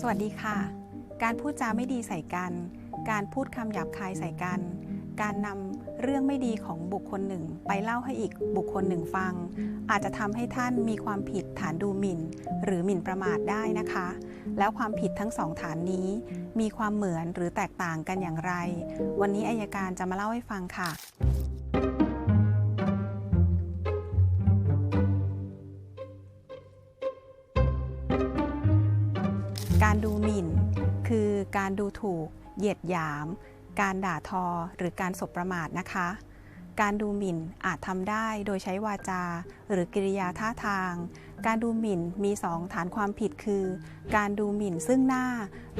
สวัสดีค่ะ การพูดจาไม่ดีใส่กัน การพูดคำหยาบคายใส่กัน การนำเรื่องไม่ดีของบุคคลหนึ่ง ไปเล่าให้อีกบุคคลหนึ่งฟัง อาจจะทำให้ท่านมีความผิดฐานดูหมิ่น หรือหมิ่นประมาทได้นะคะ แล้วความผิดทั้งสองฐานนี้ มีความเหมือนหรือแตกต่างกันอย่างไร วันนี้อายการจะมาเล่าให้ฟังค่ะ การดูหมิ่น คือการดูถูก เหยียดหยาม การด่าทอ หรือการสบประมาทนะคะ การดูหมิ่นอาจทำได้โดยใช้วาจา หรือกิริยาท่าทาง การดูหมิ่นมี 2 ฐานความผิดคือ การดูหมิ่นซึ่งหน้า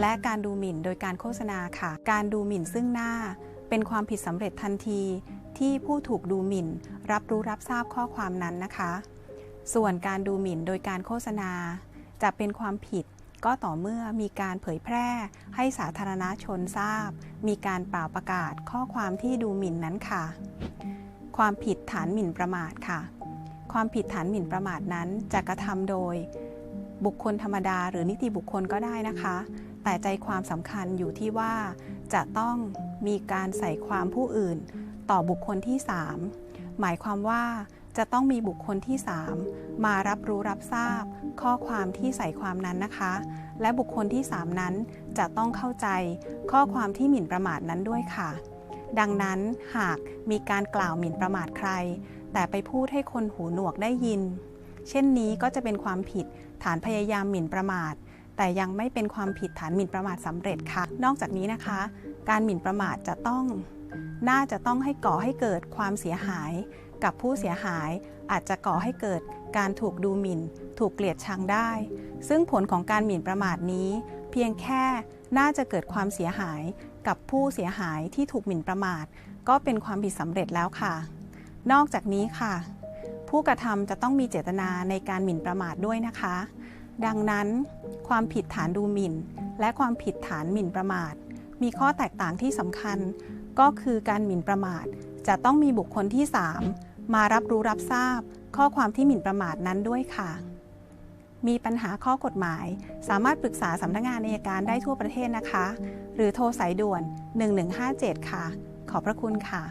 และการดูหมิ่นโดยการโฆษณาค่ะ การดูหมิ่นซึ่งหน้า เป็นความผิดสำเร็จทันที ที่ผู้ถูกดูหมิ่น รับรู้รับทราบข้อความนั้นนะคะ ส่วนการดูหมิ่นโดยการโฆษณา จะเป็นความผิด ก็ต่อเมื่อมีการเผยแพร่ให้สาธารณชนทราบ มีการเป่าประกาศข้อความที่ดูหมิ่นนั้นค่ะ ความผิดฐานหมิ่นประมาทค่ะ ความผิดฐานหมิ่นประมาทนั้นจะกระทำโดย บุคคลธรรมดาหรือนิติบุคคลก็ได้นะคะ แต่ใจความสำคัญอยู่ที่ว่า จะต้องมีการใส่ความผู้อื่น ต่อบุคคลที่ 3 หมายความว่า จะต้องมีบุคคลที่ 3 มารับรู้รับทราบ ข้อความที่ใส่ความนั้นนะคะ และบุคคลที่ 3 นั้นจะต้องเข้าใจข้อความที่หมิ่นประมาทนั้นด้วยค่ะ ดังนั้นหากมีการกล่าวหมิ่นประมาทใคร แต่ไปพูดให้คนหูหนวกได้ยิน เช่นนี้ก็จะเป็นความผิดฐานพยายามหมิ่นประมาท แต่ยังไม่เป็นความผิดฐานหมิ่นประมาทสำเร็จค่ะ นอกจากนี้นะคะ การหมิ่นประมาทจะต้อง น่าจะต้องให้ก่อให้เกิดความเสียหาย กับผู้เสียหายอาจจะก่อให้เกิดการถูกดูหมิ่น ถูกเกลียดชังได้ ซึ่งผลของการหมิ่นประมาทนี้ เพียงแค่น่าจะเกิดความเสียหายกับผู้เสียหายที่ถูกหมิ่นประมาท ก็เป็นความผิดสำเร็จแล้วค่ะ นอกจากนี้ค่ะ ผู้กระทำจะต้องมีเจตนาในการหมิ่นประมาทด้วยนะคะ ดังนั้น ความผิดฐานดูหมิ่น และความผิดฐานหมิ่นประมาท มีข้อแตกต่างที่สำคัญ ก็คือการหมิ่นประมาทจะต้องมีบุคคลที่ 3 มารับรู้รับทราบข้อความที่หมิ่นประมาทนั้นด้วยค่ะ มีปัญหาข้อกฎหมาย สามารถปรึกษาสำนักงานอัยการได้ทั่วประเทศนะคะ หรือโทรสายด่วน 1157 ค่ะ ขอบพระคุณค่ะ